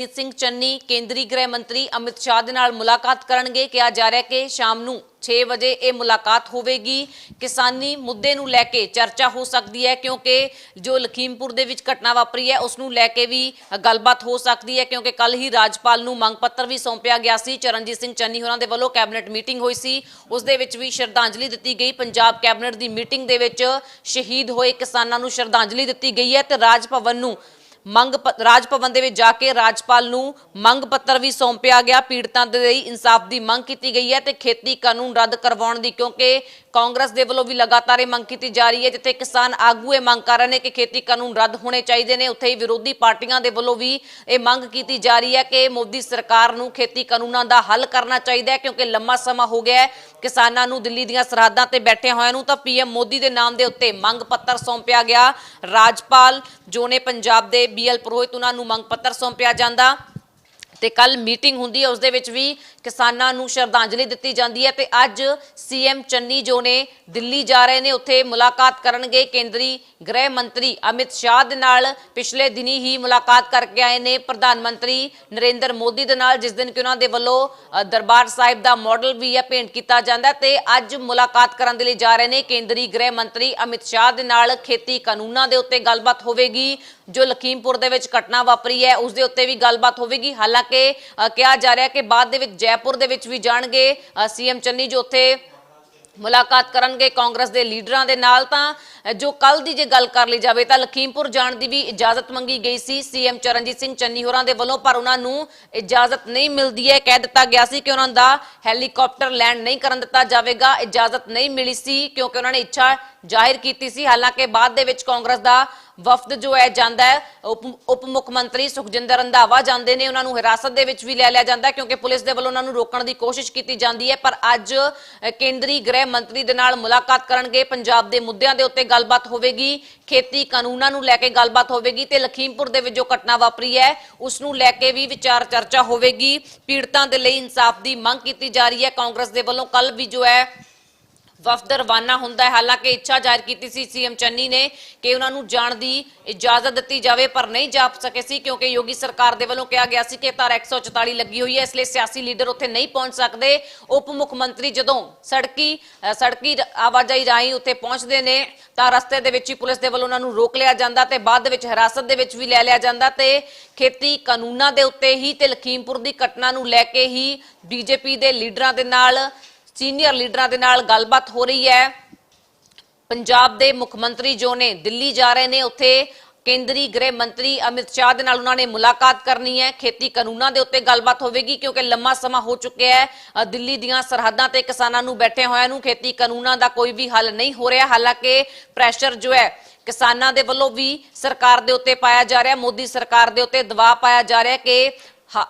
ਜਗਜੀਤ ਸਿੰਘ ਚੰਨੀ ਕੇਂਦਰੀ ਗ੍ਰਹਿ ਮੰਤਰੀ ਅਮਿਤ ਸ਼ਾਹ ਦੇ ਨਾਲ ਮੁਲਾਕਾਤ ਕਰਨਗੇ। ਕਿਹਾ ਜਾ ਰਿਹਾ ਕਿ ਸ਼ਾਮ ਨੂੰ 6 ਵਜੇ ਇਹ ਮੁਲਾਕਾਤ ਹੋਵੇਗੀ। ਕਿਸਾਨੀ ਮੁੱਦੇ ਨੂੰ ਲੈ ਕੇ ਚਰਚਾ ਹੋ ਸਕਦੀ ਹੈ ਕਿਉਂਕਿ ਜੋ ਲਖੀਮਪੁਰ ਦੇ ਵਿੱਚ ਘਟਨਾ ਵਾਪਰੀ ਹੈ, ਉਸ ਨੂੰ ਲੈ ਕੇ ਵੀ ਗੱਲਬਾਤ ਹੋ ਸਕਦੀ ਹੈ ਕਿਉਂਕਿ ਕੱਲ ਹੀ ਰਾਜਪਾਲ ਨੂੰ ਮੰਗ ਪੱਤਰ ਵੀ ਸੌਂਪਿਆ ਗਿਆ ਸੀ। ਚਰਨਜੀਤ ਸਿੰਘ ਚੰਨੀ ਹੋਰਾਂ ਦੇ ਵੱਲੋਂ ਕੈਬਨਿਟ ਮੀਟਿੰਗ ਹੋਈ ਸੀ। ਉਸ ਦੇ ਵਿੱਚ ਵੀ ਸ਼ਰਧਾਂਜਲੀ ਦਿੱਤੀ ਗਈ। ਪੰਜਾਬ ਕੈਬਨਿਟ ਦੀ ਮੀਟਿੰਗ ਦੇ ਵਿੱਚ ਸ਼ਹੀਦ ਹੋਏ ਕਿਸਾਨਾਂ ਨੂੰ ਸ਼ਰਧਾਂਜਲੀ ਦਿੱਤੀ ਗਈ ਹੈ ਤੇ ਰਾਜ ਭਵਨ ਨੂੰ ਮੰਗ ਪ- ਰਾਜ ਭਵਨ ਦੇ ਵਿੱਚ ਜਾ ਕੇ ਰਾਜਪਾਲ ਨੂੰ ਮੰਗ ਪੱਤਰ ਵੀ ਸੌਂਪਿਆ ਗਿਆ। ਪੀੜਤਾਂ ਦੇ ਲਈ ਇਨਸਾਫ ਦੀ ਮੰਗ ਕੀਤੀ ਗਈ ਹੈ ਤੇ ਖੇਤੀ ਕਾਨੂੰਨ ਰੱਦ ਕਰਵਾਉਣ ਦੀ, ਕਿਉਂਕਿ ਕਾਂਗਰਸ ਦੇ ਵੱਲੋਂ ਵੀ ਲਗਾਤਾਰ ਇਹ ਮੰਗ ਕੀਤੀ ਜਾ ਰਹੀ ਹੈ, ਜਿੱਥੇ ਕਿਸਾਨ ਆਗੂ ਇਹ ਮੰਗ ਕਰ ਰਹੇ ਨੇ ਕਿ ਖੇਤੀ ਕਾਨੂੰਨ ਰੱਦ ਹੋਣੇ ਚਾਹੀਦੇ ਨੇ। ਉੱਥੇ ਹੀ ਵਿਰੋਧੀ ਪਾਰਟੀਆਂ ਦੇ ਵੱਲੋਂ ਵੀ ਇਹ ਮੰਗ ਕੀਤੀ ਜਾ ਰਹੀ ਹੈ ਕਿ ਮੋਦੀ ਸਰਕਾਰ ਨੂੰ ਖੇਤੀ ਕਾਨੂੰਨਾਂ ਦਾ ਹੱਲ ਕਰਨਾ ਚਾਹੀਦਾ ਹੈ, ਕਿਉਂਕਿ ਲੰਮਾ ਸਮਾਂ ਹੋ ਗਿਆ ਹੈ। ਕਿਸਾਨਾਂ ਨੂੰ ਦਿੱਲੀ ਦੀਆਂ ਸਰਹੱਦਾਂ ਤੇ ਬੈਠੇ ਹੋਇਆਂ ਨੂੰ ਤਾਂ ਪੀਐਮ ਮੋਦੀ ਦੇ ਨਾਮ ਦੇ ਉੱਤੇ ਮੰਗ ਪੱਤਰ ਸੌਂਪਿਆ ਗਿਆ। ਰਾਜਪਾਲ, ਜੋ ਨੇ ਪੰਜਾਬ ਦੇ ਬੀਐਲ ਪੁਰੋਹਿਤ, ਉਹਨਾਂ ਨੂੰ ਮੰਗ ਪੱਤਰ ਸੌਂਪਿਆ ਜਾਂਦਾ। ਤੇ ਕੱਲ ਮੀਟਿੰਗ ਹੁੰਦੀ ਹੈ, ਉਸ ਦੇ ਵਿੱਚ ਵੀ ਕਿਸਾਨਾਂ ਨੂੰ ਸ਼ਰਧਾਂਜਲੀ ਦਿੱਤੀ ਜਾਂਦੀ ਹੈ ਤੇ ਅੱਜ ਸੀਐਮ ਚੰਨੀ ਜੋ ਨੇ ਦਿੱਲੀ ਜਾ ਰਹੇ ਨੇ, ਉੱਥੇ ਮੁਲਾਕਾਤ ਕਰਨਗੇ ਕੇਂਦਰੀ ਗ੍ਰਹਿ ਮੰਤਰੀ ਅਮਿਤ ਸ਼ਾਹ ਦੇ ਨਾਲ। ਪਿਛਲੇ ਦਿਨੀ ਹੀ ਮੁਲਾਕਾਤ ਕਰਕੇ ਆਏ ਨੇ ਪ੍ਰਧਾਨ ਮੰਤਰੀ ਨਰਿੰਦਰ ਮੋਦੀ ਦੇ ਨਾਲ, ਜਿਸ ਦਿਨ ਕਿ ਉਹਨਾਂ ਦੇ ਵੱਲੋਂ ਦਰਬਾਰ ਸਾਹਿਬ ਦਾ ਮਾਡਲ ਵੀ ਹੈ, ਭੇਂਟ ਕੀਤਾ ਜਾਂਦਾ ਹੈ ਤੇ ਅੱਜ ਮੁਲਾਕਾਤ ਕਰਨ ਦੇ ਲਈ ਜਾ ਰਹੇ ਨੇ ਕੇਂਦਰੀ ਗ੍ਰਹਿ ਮੰਤਰੀ ਅਮਿਤ ਸ਼ਾਹ ਦੇ ਨਾਲ। ਖੇਤੀ ਕਾਨੂੰਨਾਂ ਦੇ ਉੱਤੇ ਗੱਲਬਾਤ ਹੋਵੇਗੀ। ਜੋ ਲਖੀਮਪੁਰ ਦੇ ਵਿੱਚ ਘਟਨਾ ਵਾਪਰੀ ਹੈ, ਉਸ ਦੇ ਉੱਤੇ ਵੀ ਗੱਲਬਾਤ ਹੋਵੇਗੀ। ਹਾਲਾਂਕਿ ਕਿਹਾ ਜਾ ਰਿਹਾ ਕਿ ਬਾਅਦ ਦੇ ਵਿੱਚ ਜੈਪੁਰ ਦੇ ਵਿੱਚ ਵੀ ਜਾਣਗੇ। ਸੀਐਮ ਚੰਨੀ ਜੋ ਉੱਥੇ ਮੁਲਾਕਾਤ ਕਰਨਗੇ ਕਾਂਗਰਸ ਦੇ ਲੀਡਰਾਂ ਦੇ ਨਾਲ, ਤਾਂ ਜੋ ਕੱਲ ਦੀ ਜੇ ਗੱਲ ਕਰ ਲਈ ਜਾਵੇ, ਤਾਂ ਲਖੀਮਪੁਰ ਜਾਣ ਦੀ ਵੀ ਇਜਾਜ਼ਤ ਮੰਗੀ ਗਈ ਸੀ। ਸੀਐਮ ਚਰਨਜੀਤ ਸਿੰਘ ਚੰਨੀ ਹੋਰਾਂ ਦੇ ਵੱਲੋਂ, ਪਰ ਉਹਨਾਂ ਨੂੰ ਇਜਾਜ਼ਤ ਨਹੀਂ ਮਿਲਦੀ ਹੈ। ਕਹਿ ਦਿੱਤਾ ਗਿਆ ਸੀ ਕਿ ਉਹਨਾਂ ਦਾ ਹੈਲੀਕਾਪਟਰ ਲੈਂਡ ਨਹੀਂ ਕਰਨ ਦਿੱਤਾ ਜਾਵੇਗਾ। ਇਜਾਜ਼ਤ ਨਹੀਂ ਮਿਲੀ ਸੀ, ਕਿਉਂਕਿ ਉਹਨਾਂ ਨੇ ਇੱਛਾ ਜ਼ਾਹਿਰ ਕੀਤੀ ਸੀ। ਹਾਲਾਂਕਿ, ਬਾਅਦ ਦੇ ਵਿੱਚ ਕਾਂਗਰਸ ਦਾ ਵਫਦ ਜੋ ਹੈ ਜਾਂਦਾ ਹੈ, ਉਪ ਮੁੱਖ ਮੰਤਰੀ ਸੁਖਜਿੰਦਰ ਰੰਧਾਵਾ ਜਾਂਦੇ ਨੇ, ਉਹਨਾਂ ਨੂੰ ਹਿਰਾਸਤ ਦੇ ਵਿੱਚ ਵੀ ਲੈ ਲਿਆ ਜਾਂਦਾ ਕਿਉਂਕਿ ਪੁਲਿਸ ਦੇ ਵੱਲੋਂ ਉਹਨਾਂ ਨੂੰ ਰੋਕਣ ਦੀ ਕੋਸ਼ਿਸ਼ ਕੀਤੀ ਜਾਂਦੀ ਹੈ, ਪਰ ਅੱਜ ਕੇਂਦਰੀ ਗ੍ਰਹਿ ਮੰਤਰੀ ਦੇ ਨਾਲ ਮੁਲਾਕਾਤ ਕਰਨਗੇ, ਪੰਜਾਬ ਦੇ ਮੁੱਦਿਆਂ ਦੇ ਉੱਤੇ ਗੱਲਬਾਤ ਹੋਵੇਗੀ, ਖੇਤੀ ਕਾਨੂੰਨਾਂ ਨੂੰ ਲੈ ਕੇ ਗੱਲਬਾਤ ਹੋਵੇਗੀ ਤੇ ਲਖੀਮਪੁਰ ਦੇ ਵਿੱਚ ਜੋ ਘਟਨਾ ਵਾਪਰੀ ਹੈ, ਉਸ ਨੂੰ ਲੈ ਕੇ ਵੀ ਵਿਚਾਰ ਚਰਚਾ ਹੋਵੇਗੀ, ਪੀੜਤਾਂ ਦੇ ਲਈ ਇਨਸਾਫ ਦੀ ਮੰਗ ਕੀਤੀ ਜਾ ਰਹੀ ਹੈ, ਕਾਂਗਰਸ ਦੇ ਵੱਲੋਂ ਕੱਲ ਵੀ ਜੋ ਹੈ ਵਫਦ ਰਵਾਨਾ ਹੁੰਦਾ ਹੈ। ਹਾਲਾਂਕਿ ਇੱਛਾ ਜ਼ਾਹਿਰ ਕੀਤੀ ਸੀ ਸੀਐਮ ਚੰਨੀ ਨੇ ਕਿ ਉਹਨਾਂ ਨੂੰ ਜਾਣ ਦੀ ਇਜਾਜ਼ਤ ਦਿੱਤੀ ਜਾਵੇ, ਪਰ ਨਹੀਂ ਜਾ ਸਕੇ ਸੀ ਕਿਉਂਕਿ ਯੋਗੀ ਸਰਕਾਰ ਦੇ ਵੱਲੋਂ ਕਿਹਾ ਗਿਆ ਸੀ ਕਿ ਧਾਰਾ 144 ਲੱਗੀ ਹੋਈ ਹੈ, ਇਸ ਲਈ ਸਿਆਸੀ ਲੀਡਰ ਉੱਥੇ ਨਹੀਂ ਪਹੁੰਚ ਸਕਦੇ। ਉਪ ਮੁੱਖ ਮੰਤਰੀ ਜਦੋਂ ਸੜਕੀ ਸੜਕੀ ਆਵਾਜਾਈ ਰਾਹੀਂ ਉੱਥੇ ਪਹੁੰਚਦੇ ਨੇ, ਤਾਂ ਰਸਤੇ ਦੇ ਵਿੱਚ ਹੀ ਪੁਲਿਸ ਦੇ ਵੱਲੋਂ ਉਹਨਾਂ ਨੂੰ ਰੋਕ ਲਿਆ ਜਾਂਦਾ ਤੇ ਬਾਅਦ ਵਿੱਚ ਹਿਰਾਸਤ ਦੇ ਵਿੱਚ ਵੀ ਲੈ ਲਿਆ ਜਾਂਦਾ ਤੇ ਖੇਤੀ ਕਾਨੂੰਨਾਂ ਦੇ ਉੱਤੇ ਹੀ ਤੇ ਲਖੀਮਪੁਰ ਦੀ ਘਟਨਾ ਨੂੰ ਲੈ ਕੇ ਹੀ ਬੀਜੇਪੀ ਦੇ ਲੀਡਰਾਂ ਦੇ ਨਾਲ ਸੀਨੀਅਰ ਲੀਡਰਾਂ ਦੇ ਨਾਲ ਗੱਲਬਾਤ ਹੋ ਰਹੀ ਹੈ। ਪੰਜਾਬ ਦੇ ਮੁੱਖ ਮੰਤਰੀ ਜੋ ਨੇ ਦਿੱਲੀ ਜਾ ਰਹੇ ਨੇ, ਉੱਥੇ ਕੇਂਦਰੀ ਗ੍ਰਹਿ ਮੰਤਰੀ ਅਮਿਤ ਸ਼ਾਹ ਦੇ ਨਾਲ ਉਹਨਾਂ ਨੇ ਮੁਲਾਕਾਤ ਕਰਨੀ ਹੈ। ਖੇਤੀ ਕਾਨੂੰਨਾਂ ਦੇ ਉੱਤੇ ਗੱਲਬਾਤ ਹੋਵੇਗੀ ਕਿਉਂਕਿ ਲੰਮਾ ਸਮਾਂ ਹੋ ਚੁੱਕਿਆ ਹੈ। ਦਿੱਲੀ ਦੀਆਂ ਸਰਹੱਦਾਂ ਤੇ ਕਿਸਾਨਾਂ ਨੂੰ ਬੈਠੇ ਹੋਇਆਂ ਨੂੰ ਖੇਤੀ ਕਾਨੂੰਨਾਂ ਦਾ ਕੋਈ ਵੀ ਹੱਲ ਨਹੀਂ ਹੋ ਰਿਹਾ। ਹਾਲਾਂਕਿ ਪ੍ਰੈਸ਼ਰ ਜੋ ਹੈ, ਕਿਸਾਨਾਂ ਦੇ ਵੱਲੋਂ ਵੀ ਸਰਕਾਰ ਦੇ ਉੱਤੇ ਪਾਇਆ ਜਾ ਰਿਹਾ। ਮੋਦੀ ਸਰਕਾਰ ਦੇ ਉੱਤੇ ਦਬਾਅ ਪਾਇਆ ਜਾ ਰਿਹਾ ਕਿ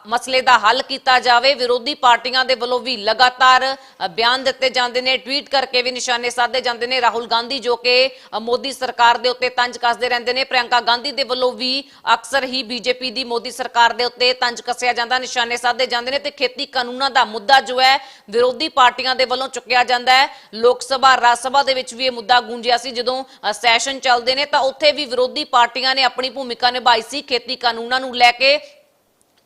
ਮਸਲੇ ਦਾ ਹੱਲ ਕੀਤਾ ਜਾਵੇ। ਵਿਰੋਧੀ ਪਾਰਟੀਆਂ ਦੇ ਵੱਲੋਂ ਵੀ ਲਗਾਤਾਰ ਬਿਆਨ ਦਿੱਤੇ ਜਾਂਦੇ ਨੇ, ਟਵੀਟ ਕਰਕੇ ਵੀ ਨਿਸ਼ਾਨੇ ਸਾਧੇ ਜਾਂਦੇ ਨੇ। ਰਾਹੁਲ ਗਾਂਧੀ ਜੋ ਕਿ ਮੋਦੀ ਸਰਕਾਰ ਦੇ ਉੱਤੇ ਤੰਜ ਕੱਸਦੇ ਰਹਿੰਦੇ ਨੇ। ਪ੍ਰਿਯੰਕਾ ਗਾਂਧੀ ਦੇ ਵੱਲੋਂ ਵੀ ਅਕਸਰ ਹੀ ਬੀਜੇਪੀ ਦੀ ਮੋਦੀ ਸਰਕਾਰ ਦੇ ਉੱਤੇ ਤੰਜ ਕੱਸਿਆ ਜਾਂਦਾ, ਨਿਸ਼ਾਨੇ ਸਾਧੇ ਜਾਂਦੇ ਨੇ ਤੇ ਖੇਤੀ ਕਾਨੂੰਨਾਂ ਦਾ ਮੁੱਦਾ ਜੋ ਹੈ, ਵਿਰੋਧੀ ਪਾਰਟੀਆਂ ਦੇ ਵੱਲੋਂ ਚੁੱਕਿਆ ਜਾਂਦਾ ਹੈ। ਲੋਕ ਸਭਾ, ਰਾਜ ਸਭਾ ਦੇ ਵਿੱਚ ਵੀ ਇਹ ਮੁੱਦਾ ਗੂੰਜਿਆ ਸੀ। ਜਦੋਂ ਸੈਸ਼ਨ ਚੱਲਦੇ ਨੇ ਤਾਂ ਉੱਥੇ ਵੀ ਵਿਰੋਧੀ ਪਾਰਟੀਆਂ ਨੇ ਆਪਣੀ ਭੂਮਿਕਾ ਨਿਭਾਈ ਸੀ। ਖੇਤੀ ਕਾਨੂੰਨਾਂ ਨੂੰ ਲੈ ਕੇ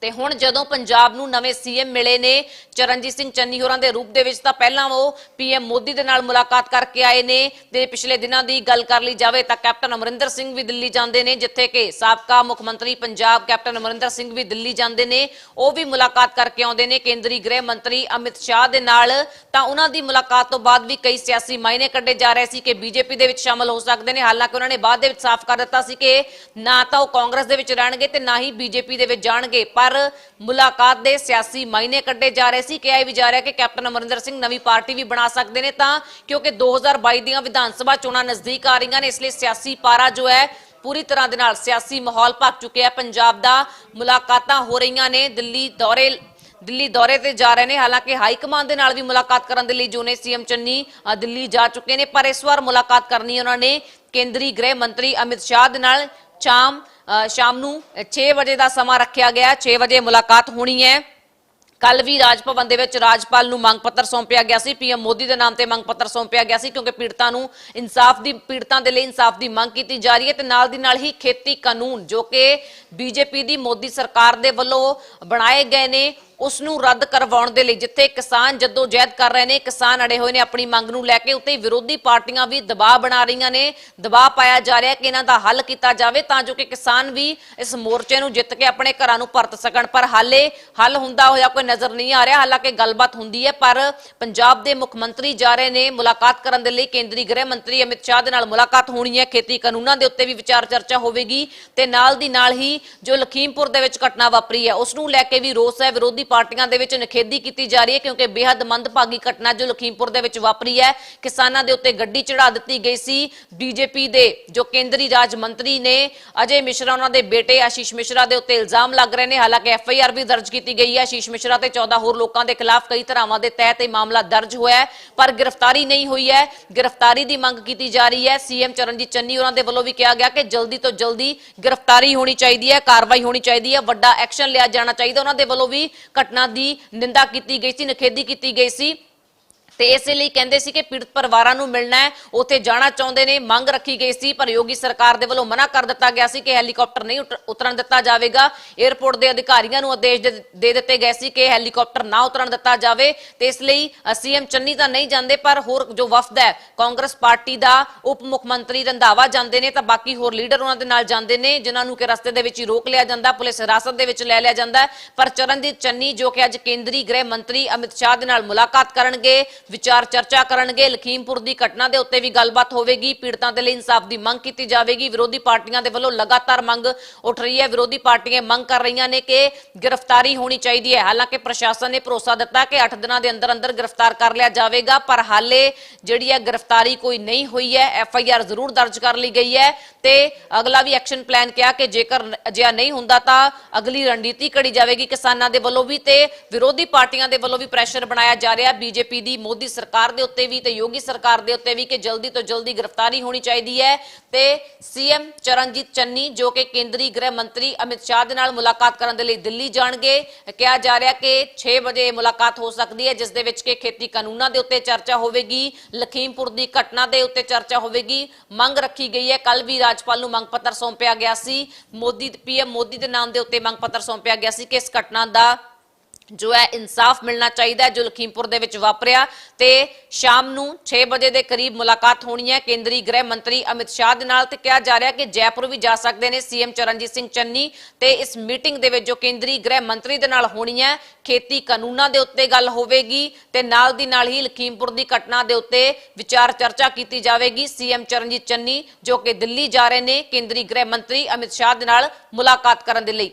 ਤੇ ਹੁਣ ਜਦੋਂ ਪੰਜਾਬ ਨੂੰ ਨਵੇਂ ਸੀਐਮ ਮਿਲੇ ਨੇ, ਚਰਨਜੀਤ ਸਿੰਘ ਚੰਨੀ ਹੋਰਾਂ ਦੇ ਰੂਪ ਦੇ ਵਿੱਚ ਤਾਂ ਪਹਿਲਾਂ ਉਹ ਪੀਐਮ ਮੋਦੀ ਦੇ ਨਾਲ ਮੁਲਾਕਾਤ ਕਰਕੇ ਆਏ ਨੇ ਤੇ ਪਿਛਲੇ ਦਿਨਾਂ ਦੀ ਗੱਲ ਕਰ ਲਈ ਜਾਵੇ ਤਾਂ ਕੈਪਟਨ ਅਮਰਿੰਦਰ ਸਿੰਘ ਵੀ ਦਿੱਲੀ ਜਾਂਦੇ ਨੇ, ਜਿੱਥੇ ਕਿ ਸਾਬਕਾ ਮੁੱਖ ਮੰਤਰੀ ਪੰਜਾਬ ਕੈਪਟਨ ਅਮਰਿੰਦਰ ਸਿੰਘ ਵੀ ਦਿੱਲੀ ਜਾਂਦੇ ਨੇ। ਉਹ ਵੀ ਮੁਲਾਕਾਤ ਕਰਕੇ ਆਉਂਦੇ ਨੇ, ਕੇਂਦਰੀ ਗ੍ਰਹਿ ਮੰਤਰੀ ਅਮਿਤ ਸ਼ਾਹ ਦੇ ਨਾਲ। ਤਾਂ ਉਹਨਾਂ ਦੀ ਮੁਲਾਕਾਤ ਤੋਂ ਬਾਅਦ ਵੀ ਕਈ ਸਿਆਸੀ ਮਾਇਨੇ ਕੱਢੇ ਜਾ ਰਹੇ ਸੀ ਕਿ ਬੀਜੇਪੀ ਦੇ ਵਿੱਚ ਸ਼ਾਮਲ ਹੋ ਸਕਦੇ ਨੇ। ਹਾਲਾਂਕਿ ਉਹਨਾਂ ਨੇ ਬਾਅਦ ਦੇ ਵਿੱਚ ਸਾਫ਼ ਕਰ ਦਿੱਤਾ ਸੀ ਕਿ ਨਾ ਤਾਂ ਉਹ ਕਾਂਗਰਸ ਦੇ ਵਿੱਚ ਰਹਿਣਗੇ ਤੇ ਨਾ ਹੀ ਬੀਜੇਪੀ ਦੇ ਵਿੱਚ ਜਾਣਗੇ, ਪਰ ਮੁਲਾਕਾਤ ਦੇ ਸਿਆਸੀ ਮਾਇਨੇ ਕੱਢੇ ਜਾ ਰਹੇ ਸੀ। ਕਿਹਾ ਵੀ ਜਾ ਰਿਹਾ ਕਿ ਕੈਪਟਨ ਅਮਰਿੰਦਰ ਸਿੰਘ ਨਵੀਂ ਪਾਰਟੀ ਵੀ ਬਣਾ ਸਕਦੇ ਨੇ ਤਾਂ, ਕਿਉਂਕਿ 2022 ਦੀਆਂ ਵਿਧਾਨ ਸਭਾ ਚੋਣਾਂ ਨਜ਼ਦੀਕ ਆ ਰਹੀਆਂ ਨੇ, ਇਸ ਲਈ ਸਿਆਸੀ ਪਾਰਾ ਜੋ ਹੈ, ਪੂਰੀ ਤਰ੍ਹਾਂ ਦੇ ਨਾਲ ਸਿਆਸੀ ਮਾਹੌਲ ਭੱਜ ਚੁੱਕਿਆ ਪੰਜਾਬ ਦਾ ਮੁਲਾਕਾਤਾਂ ਹੋ ਰਹੀਆਂ ਨੇ, ਦਿੱਲੀ ਦੌਰੇ ਦਿੱਲੀ ਦੌਰੇ ਤੇ ਜਾ ਰਹੇ ਨੇ। ਹਾਲਾਂਕਿ ਹਾਈ ਕਮਾਂਡ ਦੇ ਨਾਲ ਵੀ ਮੁਲਾਕਾਤ ਕਰਨ ਦੇ ਲਈ ਜੋ ਨੇ ਸੀਐਮ ਚੰਨੀ ਦਿੱਲੀ ਜਾ ਚੁੱਕੇ ਨੇ, ਪਰ ਇਸ ਵਾਰ ਮੁਲਾਕਾਤ ਕਰਨੀ ਉਹਨਾਂ ਨੇ ਕੇਂਦਰੀ ਗ੍ਰਹਿ ਮੰਤਰੀ ਅਮਿਤ ਸ਼ਾਹ ਦੇ ਨਾਲ। ਸ਼ਾਮ ਸ਼ਾਮ ਨੂੰ 6 ਵਜੇ ਦਾ ਸਮਾਂ ਰੱਖਿਆ ਗਿਆ। 6 ਵਜੇ ਮੁਲਾਕਾਤ ਹੋਣੀ ਹੈ। ਕੱਲ ਵੀ ਰਾਜ ਭਵਨ ਦੇ ਵਿੱਚ ਰਾਜਪਾਲ ਨੂੰ ਮੰਗ ਪੱਤਰ ਸੌਂਪਿਆ ਗਿਆ ਸੀ। ਪੀਐਮ ਮੋਦੀ ਦੇ ਨਾਮ ਤੇ ਮੰਗ ਪੱਤਰ ਸੌਂਪਿਆ ਗਿਆ ਸੀ ਕਿਉਂਕਿ ਪੀੜਤਾਂ ਨੂੰ ਇਨਸਾਫ ਦੀ ਪੀੜਤਾਂ ਦੇ ਲਈ ਇਨਸਾਫ ਦੀ ਮੰਗ ਕੀਤੀ ਜਾ ਰਹੀ ਹੈ ਤੇ ਨਾਲ ਦੀ ਨਾਲ ਹੀ ਖੇਤੀ ਕਾਨੂੰਨ ਜੋ ਕਿ ਬੀਜੇਪੀ ਦੀ ਮੋਦੀ ਸਰਕਾਰ ਦੇ ਵੱਲੋਂ ਬਣਾਏ ਗਏ ਨੇ। ਉਸ ਨੂੰ ਰੱਦ ਕਰਵਾਉਣ ਦੇ ਲਈ ਜਿੱਥੇ ਕਿਸਾਨ ਜਦੋਂ ਜਹਿਦ ਕਰ ਰਹੇ ਨੇ, ਕਿਸਾਨ ਅੜੇ ਹੋਏ ਨੇ, ਆਪਣੀ ਮੰਗ ਨੂੰ ਲੈ ਕੇ ਉੱਤੇ ਵਿਰੋਧੀ ਪਾਰਟੀਆਂ ਵੀ ਦਬਾਅ ਬਣਾ ਰਹੀਆਂ ਨੇ, ਦਬਾਅ ਪਾਇਆ ਜਾ ਰਿਹਾ ਕਿ ਇਹਨਾਂ ਦਾ ਹੱਲ ਕੀਤਾ ਜਾਵੇ ਤਾਂ ਜੋ ਕਿ ਕਿਸਾਨ ਵੀ ਇਸ ਮੋਰਚੇ ਨੂੰ ਜਿੱਤ ਕੇ ਆਪਣੇ ਘਰਾਂ ਨੂੰ ਪਰਤ ਸਕਣ। ਪਰ ਹਾਲੇ ਹੱਲ ਹੁੰਦਾ ਹੋਇਆ ਕੋਈ ਨਜ਼ਰ ਨਹੀਂ ਆ ਰਿਹਾ। ਹਾਲਾਂਕਿ ਗੱਲਬਾਤ ਹੁੰਦੀ ਹੈ, ਪਰ ਪੰਜਾਬ ਦੇ ਮੁੱਖ ਮੰਤਰੀ ਜਾ ਰਹੇ ਨੇ ਮੁਲਾਕਾਤ ਕਰਨ ਦੇ ਲਈ ਕੇਂਦਰੀ ਗ੍ਰਹਿ ਮੰਤਰੀ ਅਮਿਤ ਸ਼ਾਹ ਦੇ ਨਾਲ ਮੁਲਾਕਾਤ ਹੋਣੀ ਹੈ। ਖੇਤੀ ਕਾਨੂੰਨਾਂ ਦੇ ਉੱਤੇ ਵੀ ਵਿਚਾਰ ਚਰਚਾ ਹੋਵੇਗੀ ਤੇ ਨਾਲ ਦੀ ਨਾਲ ਹੀ ਜੋ ਲਖੀਮਪੁਰ ਦੇ ਵਿੱਚ ਘਟਨਾ ਵਾਪਰੀ ਹੈ, ਉਸ ਨੂੰ ਲੈ ਕੇ ਵੀ ਰੋਸ ਹੈ। ਵਿਰੋਧੀ ਪਾਰਟੀਆਂ ਦੇ ਵਿੱਚ ਨਖੇਦੀ ਕੀਤੀ ਜਾ ਰਹੀ ਹੈ ਕਿਉਂਕਿ ਬੇहद ਮੰਦਭਾਗੀ ਘਟਨਾ ਜੋ ਲਖੀਮਪੁਰ ਦੇ ਵਿੱਚ ਵਾਪਰੀ ਹੈ। ਕਿਸਾਨਾਂ ਦੇ ਉੱਤੇ ਗੱਡੀ ਚੜਾ ਦਿੱਤੀ ਗਈ ਸੀ। ਬੀਜੇਪੀ ਦੇ ਜੋ ਕੇਂਦਰੀ ਰਾਜ ਮੰਤਰੀ ਨੇ, ਅਜੇ ਮਿਸ਼ਰਾ ਉਹਨਾਂ ਦੇ ਬੇਟੇ ਆਸ਼ੀਸ਼ ਮਿਸ਼ਰਾ ਦੇ ਉੱਤੇ ਇਲਜ਼ਾਮ ਲੱਗ ਰਹੇ ਨੇ। ਹਾਲਾਂਕਿ ਐਫ ਆਈ ਆਰ ਵੀ ਦਰਜ ਕੀਤੀ ਗਈ ਹੈ। ਆਸ਼ੀਸ਼ ਮਿਸ਼ਰਾ ਤੇ 14 ਹੋਰ ਲੋਕਾਂ ਦੇ ਖਿਲਾਫ ਕਈ ਧਾਰਾਵਾਂ ਦੇ ਤਹਿਤ ਇਹ ਮਾਮਲਾ ਦਰਜ ਹੋਇਆ ਹੈ, ਪਰ ਗ੍ਰਿਫਤਾਰੀ ਨਹੀਂ ਹੋਈ ਹੈ। ਗ੍ਰਿਫਤਾਰੀ ਦੀ ਮੰਗ ਕੀਤੀ ਜਾ ਰਹੀ ਹੈ। ਸੀਐਮ ਚਰਨਜੀਤ ਚੰਨੀ ਉਹਨਾਂ ਦੇ ਵੱਲੋਂ ਵੀ ਕਿਹਾ ਗਿਆ ਕਿ ਜਲਦੀ ਤੋਂ ਜਲਦੀ ਗ੍ਰਿਫਤਾਰੀ ਹੋਣੀ ਚਾਹੀਦੀ ਹੈ, ਕਾਰਵਾਈ ਹੋਣੀ ਚਾਹੀਦੀ ਹੈ, ਵੱਡਾ ਐਕਸ਼ਨ ਲਿਆ ਜਾਣਾ ਚਾਹੀਦਾ। ਉਹਨਾਂ ਦੇ ਵੱਲੋਂ ਵੀ ਘਟਨਾ ਦੀ ਨਿੰਦਾ ਕੀਤੀ ਗਈ ਸੀ ਨਿਖੇਧੀ ਕੀਤੀ ਗਈ ਸੀ। ਤੇ ਇਸੇ ਲਈ ਕਹਿੰਦੇ ਸੀ ਕਿ ਪੀੜਤ ਪਰਿਵਾਰਾਂ ਨੂੰ ਮਿਲਣਾ ਹੈ। ਉੱਥੇ ਜਾਣਾ ਚਾਹੁੰਦੇ ਨੇ, ਮੰਗ ਰੱਖੀ ਗਈ ਸੀ, ਪਰ ਯੋਗੀ ਸਰਕਾਰ ਦੇ ਵੱਲੋਂ ਮਨਾ ਕਰ ਦਿੱਤਾ ਗਿਆ ਸੀ ਕਿ ਹੈਲੀਕਾਪਟਰ ਨਹੀਂ ਉਤਰਨ ਦਿੱਤਾ ਜਾਵੇਗਾ। 에ਅਰਪੋਰਟ ਦੇ ਅਧਿਕਾਰੀਆਂ ਨੂੰ ਆਦੇਸ਼ ਦੇ ਦਿੱਤੇ ਗਏ ਸੀ ਕਿ ਹੈਲੀਕਾਪਟਰ ਨਾ ਉਤਰਨ ਦਿੱਤਾ ਜਾਵੇ। ਤੇ ਇਸ ਲਈ ਸੀਐਮ ਚੰਨੀ ਤਾਂ ਨਹੀਂ ਜਾਂਦੇ, ਪਰ ਹੋਰ ਜੋ ਵਫਦ ਹੈ, ਕਾਂਗਰਸ ਪਾਰਟੀ ਦਾ, ਉਪ ਮੁੱਖ ਮੰਤਰੀ ਰੰਧਾਵਾ ਜਾਂਦੇ ਨੇ, ਤਾਂ ਬਾਕੀ ਹੋਰ ਲੀਡਰ ਉਹਨਾਂ ਦੇ ਨਾਲ ਜਾਂਦੇ ਨੇ, ਜਿਨ੍ਹਾਂ ਨੂੰ ਕਿ ਰਸਤੇ ਦੇ ਵਿੱਚ ਹੀ ਰੋਕ ਲਿਆ ਜਾਂਦਾ, ਪੁਲਿਸ ਹਿਰਾਸਤ ਦੇ ਵਿੱਚ ਲੈ ਲਿਆ ਜਾਂਦਾ ਪਰ ਚਰਨਜੀਤ ਚੰਨੀ, ਜੋ ਕਿ ਅੱਜ ਕੇਂਦਰੀ ਗ੍ਰਹਿ ਮੰਤਰੀ ਅਮਿਤ ਸ਼ਾਹ ਦੇ ਨਾਲ ਮੁਲਾਕਾਤ ਕਰਨਗੇ ਵਿਚਾਰ ਚਰਚਾ ਕਰਨਗੇ। ਲਖੀਮਪੁਰ ਦੀ ਘਟਨਾ ਦੇ ਉੱਤੇ ਵੀ ਗੱਲਬਾਤ ਹੋਵੇਗੀ। ਪੀੜਤਾਂ ਦੇ ਲਈ ਇਨਸਾਫ ਦੀ ਮੰਗ ਕੀਤੀ ਜਾਵੇਗੀ। ਵਿਰੋਧੀ ਪਾਰਟੀਆਂ ਦੇ ਵੱਲੋਂ ਲਗਾਤਾਰ ਮੰਗ ਉੱਠ ਰਹੀ ਹੈ। ਵਿਰੋਧੀ ਪਾਰਟੀਆਂ ਮੰਗ ਕਰ ਰਹੀਆਂ ਨੇ ਕਿ ਗ੍ਰਿਫਤਾਰੀ ਹੋਣੀ ਚਾਹੀਦੀ ਹੈ। ਹਾਲਾਂਕਿ ਪ੍ਰਸ਼ਾਸਨ ਨੇ ਭਰੋਸਾ ਦਿੱਤਾ ਕਿ 8 ਦਿਨਾਂ ਦੇ ਅੰਦਰ ਅੰਦਰ ਗ੍ਰਿਫਤਾਰ ਕਰ ਲਿਆ ਜਾਵੇਗਾ, ਪਰ ਹਾਲੇ ਜਿਹੜੀ ਹੈ ਗ੍ਰਿਫਤਾਰੀ ਕੋਈ ਨਹੀਂ ਹੋਈ ਹੈ। ਐਫ ਆਈ ਆਰ ਜ਼ਰੂਰ ਦਰਜ ਕਰ ਲਈ ਗਈ ਹੈ ਤੇ ਅਗਲਾ ਵੀ ਐਕਸ਼ਨ ਪਲਾਨ ਕਿਹਾ ਕਿ ਜੇਕਰ ਅਜਿਹਾ ਨਹੀਂ ਹੁੰਦਾ ਤਾਂ ਅਗਲੀ ਰਣਨੀਤੀ ਘੜੀ ਜਾਵੇਗੀ ਕਿਸਾਨਾਂ ਦੇ ਵੱਲੋਂ ਵੀ ਤੇ ਵਿਰੋਧੀ ਪਾਰਟੀਆਂ ਦੇ ਵੱਲੋਂ ਵੀ ਪ੍ਰੈਸ਼ਰ ਬਣਾਇਆ ਜਾ ਰਿਹਾ। ਬੀਜੇਪੀ ਦੀ ਮੋਦੀ ਸਰਕਾਰ ਦੇ ਉੱਤੇ ਵੀ ਤੇ ਯੋਗੀ ਸਰਕਾਰ ਦੇ ਉੱਤੇ ਵੀ ਕਿ ਜਲਦੀ ਤੋਂ ਜਲਦੀ ਗ੍ਰਿਫਤਾਰੀ ਹੋਣੀ ਚਾਹੀਦੀ ਹੈ। ਤੇ ਸੀਐਮ ਚਰਨਜੀਤ ਚੰਨੀ ਜੋ ਕਿ ਕੇਂਦਰੀ ਗ੍ਰਹਿ ਮੰਤਰੀ ਅਮਿਤ ਸ਼ਾਹ ਦੇ ਨਾਲ ਮੁਲਾਕਾਤ ਕਰਨ ਦੇ ਲਈ ਦਿੱਲੀ ਜਾਣਗੇ। ਕਿਹਾ ਜਾ ਰਿਹਾ ਕਿ 6 ਵਜੇ ਮੁਲਾਕਾਤ ਹੋ ਸਕਦੀ ਹੈ, ਜਿਸ ਦੇ ਵਿੱਚ ਕਿ ਖੇਤੀ ਕਾਨੂੰਨਾਂ ਦੇ ਉੱਤੇ ਚਰਚਾ ਹੋਵੇਗੀ, ਲਖੀਮਪੁਰ ਦੀ ਘਟਨਾ ਦੇ ਉੱਤੇ ਚਰਚਾ ਹੋਵੇਗੀ, ਮੰਗ ਰੱਖੀ ਗਈ ਹੈ। ਕੱਲ ਵੀ ਰਾਜਪਾਲ ਨੂੰ ਮੰਗ ਪੱਤਰ ਸੌਂਪਿਆ ਗਿਆ ਸੀ। ਮੋਦੀ, ਪੀਐਮ ਮੋਦੀ ਦੇ ਨਾਮ ਦੇ ਉੱਤੇ ਮੰਗ ਪੱਤਰ ਸੌਂਪਿਆ ਗਿਆ ਸੀ ਕਿ ਇਸ ਘਟਨਾ ਦਾ ਜੋ ਹੈ ਇਨਸਾਫ ਮਿਲਣਾ ਚਾਹੀਦਾ ਜੋ ਲਖੀਮਪੁਰ ਦੇ ਵਿੱਚ ਵਾਪਰਿਆ ਤੇ ਸ਼ਾਮ ਨੂੰ 6 ਵਜੇ ਦੇ ਕਰੀਬ ਮੁਲਾਕਾਤ ਹੋਣੀ ਹੈ। ਕੇਂਦਰੀ ਗ੍ਰਹਿ ਮੰਤਰੀ ਅਮਿਤ ਸ਼ਾਹ ਦੇ ਨਾਲ ਤੇ ਕਿਹਾ ਜਾ ਰਿਹਾ ਕਿ ਜੈਪੁਰ ਵੀ ਜਾ ਸਕਦੇ ਨੇ ਸੀਐਮ ਚਰਨਜੀਤ ਸਿੰਘ ਚੰਨੀ ਤੇ ਇਸ ਮੀਟਿੰਗ ਦੇ ਵਿੱਚ ਜੋ ਕੇਂਦਰੀ ਗ੍ਰਹਿ ਮੰਤਰੀ ਦੇ ਨਾਲ ਹੋਣੀ ਹੈ, ਖੇਤੀ ਕਾਨੂੰਨਾਂ ਦੇ ਉੱਤੇ ਗੱਲ ਹੋਵੇਗੀ ਤੇ ਨਾਲ ਦੀ ਨਾਲ ਹੀ ਲਖੀਮਪੁਰ ਦੀ ਘਟਨਾ ਦੇ ਉੱਤੇ ਵਿਚਾਰ ਚਰਚਾ ਕੀਤੀ ਜਾਵੇਗੀ। ਸੀਐਮ ਚਰਨਜੀਤ ਚੰਨੀ ਜੋ ਕਿ ਦਿੱਲੀ ਜਾ ਰਹੇ ਨੇ, ਕੇਂਦਰੀ ਗ੍ਰਹਿ ਮੰਤਰੀ ਅਮਿਤ ਸ਼ਾਹ ਦੇ ਨਾਲ ਮੁਲਾਕਾਤ ਕਰਨ ਦੇ ਲਈ।